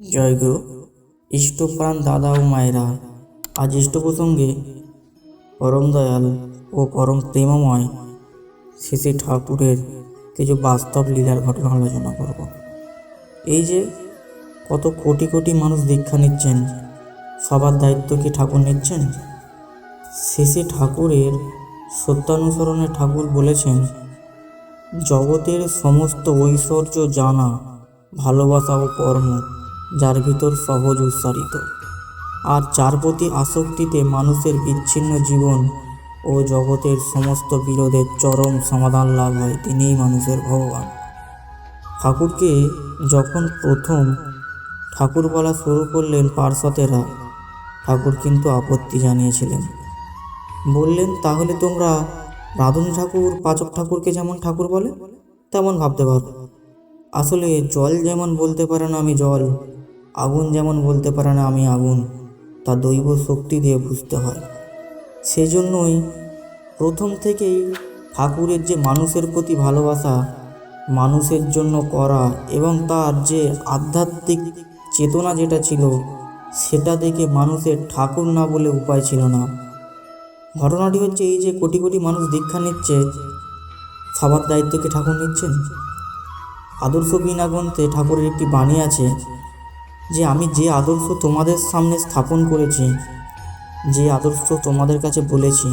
জয়গুরু। ইষ্টপ্রাণ দাদা ও মায়েরা, আজ ইষ্ট প্রসঙ্গে পরম দয়াল ও পরম প্রেমময় শ্রী ঠাকুরের কিছু বাস্তব লীলার ঘটনা আলোচনা করব। এই যে কত কোটি কোটি মানুষ দীক্ষা নিচ্ছেন, সবার দায়িত্ব কি ঠাকুর নিচ্ছেন? শ্রী ঠাকুরের সত্যানুসরণে ঠাকুর বলেছেন, জগতের সমস্ত ঐশ্বর্য, জানা, ভালোবাসা ও কর্ম যার ভিতর সহজ উচ্চারিত। আর যার প্রতি আসক্তিতে মানুষের বিচ্ছিন্ন জীবন ও জগতের সমস্ত বিরোধের চরম সমাধান লাভ হয়, তিনিই মানুষের ভগবান। ঠাকুরকে যখন প্রথম ঠাকুর বলা শুরু করলেন পার্শ্বতেরা, ঠাকুর কিন্তু আপত্তি জানিয়েছিলেন। বললেন, তাহলে তোমরা রাধুনী ঠাকুর, পাচক ঠাকুরকে যেমন ঠাকুর বলে, তেমন ভাবতে পারো। আসলে জল যেমন বলতে পারে না আমি জল আগুন যেমন বলতে পারে না আমি আগুন, তা দৈব শক্তি দিয়ে বুঝতে হয়। সেজন্যই প্রথম থেকেই ঠাকুরের যে মানুষের প্রতি ভালোবাসা, মানুষের জন্য করা এবং তার যে আধ্যাত্মিক চেতনা যেটা ছিল, সেটা দেখে মানুষের ঠাকুর না বলে উপায় ছিল না। ঘটনাটি হচ্ছে এই যে কোটি কোটি মানুষ দীক্ষা নিচ্ছে, সবার দায়িত্বকে ঠাকুর নিচ্ছেন? আদর্শ বিনা গ্রন্থে ঠাকুরের একটি বাণী আছে যে আমি যে আদর্শ তোমাদের সামনে স্থাপন করেছি, যে আদর্শ তোমাদের কাছে বলেছি,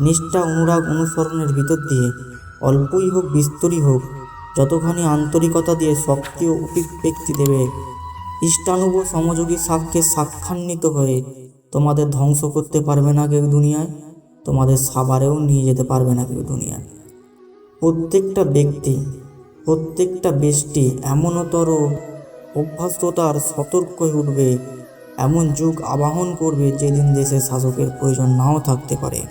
নিষ্ঠা অনুরাগ অনুসরণের ভিতর দিয়ে, অল্পই হোক, বিস্তরই হোক, যতখানি আন্তরিকতা দিয়ে শক্তি ও অভিব্যক্তি দেবে ইষ্টানুব সমযোগী সাক্ষ্যে সাক্ষান্বিত হয়ে তোমাদের ধ্বংস করতে পারবে না কেউ দুনিয়ায়, তোমাদের সাবারেও নিয়ে যেতে পারবে না কেউ দুনিয়ায়। প্রত্যেকটা ব্যক্তি, প্রত্যেকটা ব্যষ্টি এমনতর অভ্যস্ততার সতর্ক হয়ে উঠবে। এমন যুগ আবাহন করবে যেদিন দেশে শাসকের প্রয়োজন নাও থাকতে পারে।